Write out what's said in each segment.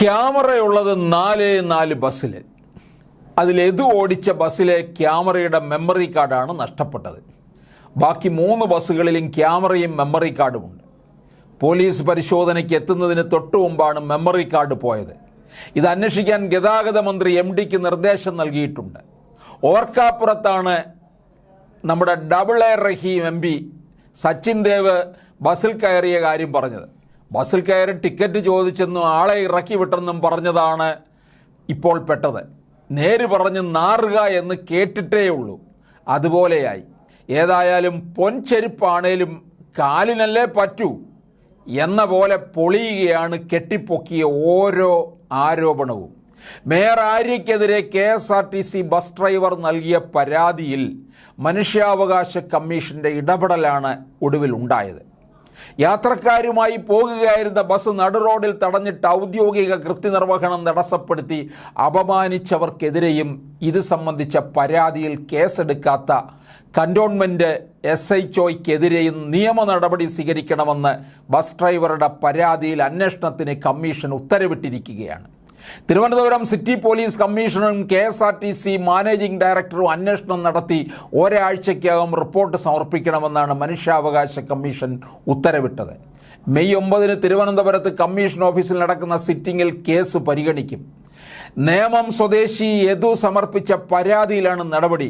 ക്യാമറയുള്ളത് നാല് നാല് ബസ്സിൽ അതിൽ എതു ഓടിച്ച ബസ്സിലെ ക്യാമറയുടെ മെമ്മറി കാർഡാണ് നഷ്ടപ്പെട്ടത്. ബാക്കി മൂന്ന് ബസ്സുകളിലും ക്യാമറയും മെമ്മറി കാർഡുമുണ്ട് പോലീസ് പരിശോധനയ്ക്ക് എത്തുന്നതിന് തൊട്ടു മുമ്പാണ് മെമ്മറി കാർഡ് പോയത്. ഇത് അന്വേഷിക്കാൻ ഗതാഗത മന്ത്രി എം ഡിക്ക് നിർദ്ദേശം നൽകിയിട്ടുണ്ട്. ഓർക്കാപ്പുറത്താണ് നമ്മുടെ double A Rahim M P Sachin Dev ബസ്സിൽ കയറിയ കാര്യം പറഞ്ഞത്. ബസ്സിൽ കയറി ടിക്കറ്റ് ചോദിച്ചെന്നും ആളെ ഇറക്കി വിട്ടെന്നും പറഞ്ഞതാണ് ഇപ്പോൾ പെട്ടത്. നേര് പറഞ്ഞ് നാറുക എന്ന് കേട്ടിട്ടേ ഉള്ളൂ അതുപോലെയായി. ഏതായാലും പൊൻചെരുപ്പാണേലും കാലിനല്ലേ പറ്റൂ എന്ന പോലെ പൊളിയുകയാണ് കെട്ടിപ്പൊക്കിയ ഓരോ ആരോപണവും. Mayor ആര്യയ്ക്കെതിരെ K S R T C bus driver നൽകിയ പരാതിയിൽ മനുഷ്യാവകാശ കമ്മീഷന്റെ ഇടപെടലാണ് ഒടുവിൽ ഉണ്ടായത് യാത്രക്കാരുമായി പോകുകയായിരുന്ന ബസ് നടുറോഡിൽ തടഞ്ഞിട്ട് ഔദ്യോഗിക കൃത്യനിർവഹണം തടസ്സപ്പെടുത്തി അപമാനിച്ചവർക്കെതിരെയും ഇത് സംബന്ധിച്ച പരാതിയിൽ കേസെടുക്കാത്ത കന്റോൺമെന്റ് എസ് എച്ച് ഒയ്ക്കെതിരെയും നിയമ നടപടി സ്വീകരിക്കണമെന്ന് ബസ് ഡ്രൈവറുടെ പരാതിയിൽ അന്വേഷണത്തിന് കമ്മീഷൻ ഉത്തരവിട്ടിരിക്കുകയാണ്. Thiruvananthapuram city police കമ്മീഷണറും K S R T C managing ഡയറക്ടറും അന്വേഷണം നടത്തി ഒരാഴ്ചയ്ക്കകം റിപ്പോർട്ട് സമർപ്പിക്കണമെന്നാണ് മനുഷ്യാവകാശ കമ്മീഷൻ ഉത്തരവിട്ടത്. മെയ് ഒമ്പതിന് തിരുവനന്തപുരത്ത് കമ്മീഷൻ ഓഫീസിൽ നടക്കുന്ന സിറ്റിംഗിൽ കേസ് പരിഗണിക്കും. നേമം സ്വദേശി യദു സമർപ്പിച്ച പരാതിയിലാണ് നടപടി.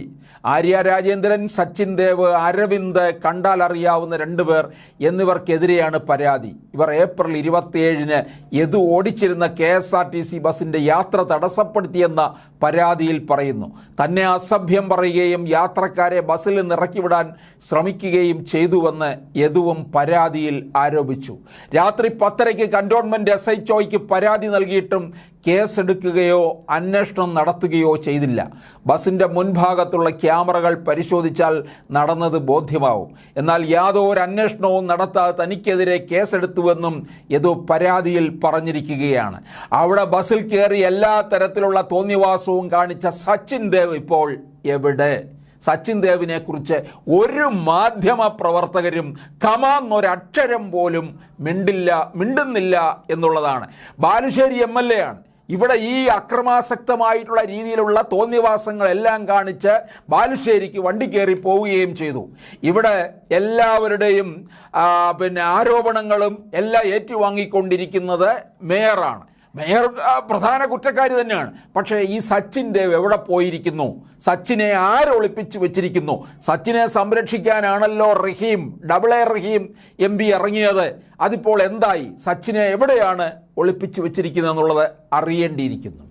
ആര്യ രാജേന്ദ്രൻ സച്ചിൻ ദേവ് അരവിന്ദ് കണ്ടാൽ അറിയാവുന്ന രണ്ടുപേർ എന്നിവർക്കെതിരെയാണ് പരാതി. ഇവർ ഏപ്രിൽ ഇരുപത്തിയേഴിന് യദു ഓടിച്ചിരുന്ന K S R T C ബസിന്റെ യാത്ര തടസ്സപ്പെടുത്തിയെന്ന പരാതിയിൽ പറയുന്നു. തന്നെ അസഭ്യം പറയുകയും യാത്രക്കാരെ ബസ്സിൽ നിന്ന് ഇറക്കിവിടാൻ ശ്രമിക്കുകയും ചെയ്തുവെന്ന് യദുവും പരാതിയിൽ ആരോപിച്ചു. രാത്രി പത്തരയ്ക്ക് കന്റോൺമെന്റ് എസ് എച്ച് ഒയ്ക്ക് പരാതി നൽകിയിട്ടും കേസെടുക്കുകയോ അന്വേഷണം നടത്തുകയോ ചെയ്തില്ല. ബസിന്റെ മുൻഭാഗത്തുള്ള ക്യാമറകൾ പരിശോധിച്ചാൽ നടന്നത് ബോധ്യമാവും. എന്നാൽ യാതൊരു അന്വേഷണവും നടത്താതെ തനിക്കെതിരെ കേസെടുത്തുവെന്നും ഏതോ പരാതിയിൽ പറഞ്ഞിരിക്കുകയാണ്. അവിടെ ബസ്സിൽ കയറി എല്ലാ തരത്തിലുള്ള തോന്നിവാസവും കാണിച്ച സച്ചിൻ ദേവ് ഇപ്പോൾ എവിടെ? സച്ചിൻ ദേവിനെ കുറിച്ച് ഒരു മാധ്യമ പ്രവർത്തകരും കമാന്നൊരക്ഷരം പോലും മിണ്ടില്ല മിണ്ടുന്നില്ല എന്നുള്ളതാണ്. ബാലുശ്ശേരി എം എൽ എ ആണ്. ഇവിടെ ഈ അക്രമാസക്തമായിട്ടുള്ള രീതിയിലുള്ള തോന്നിവാസങ്ങളെല്ലാം കാണിച്ച് ബാലുശ്ശേരിക്ക് വണ്ടി കയറി പോവുകയും ചെയ്തു. ഇവിടെ എല്ലാവരുടെയും പിന്നെ ആരോപണങ്ങളും എല്ലാം ഏറ്റുവാങ്ങിക്കൊണ്ടിരിക്കുന്നത് മേയറാണ്. മേയർ പ്രധാന കുറ്റക്കാരി തന്നെയാണ്. പക്ഷേ ഈ സച്ചിൻ ദേവ് എവിടെ പോയിരിക്കുന്നു? സച്ചിനെ ആരൊളിപ്പിച്ച് വെച്ചിരിക്കുന്നു? സച്ചിനെ സംരക്ഷിക്കാനാണല്ലോ Rahim double A Rahim M P ഇറങ്ങിയത്. അതിപ്പോൾ എന്തായി? സച്ചിനെ എവിടെയാണ് ഒളിപ്പിച്ച് വെച്ചിരിക്കുന്നത് എന്നുള്ളത് അറിയേണ്ടിയിരിക്കുന്നു.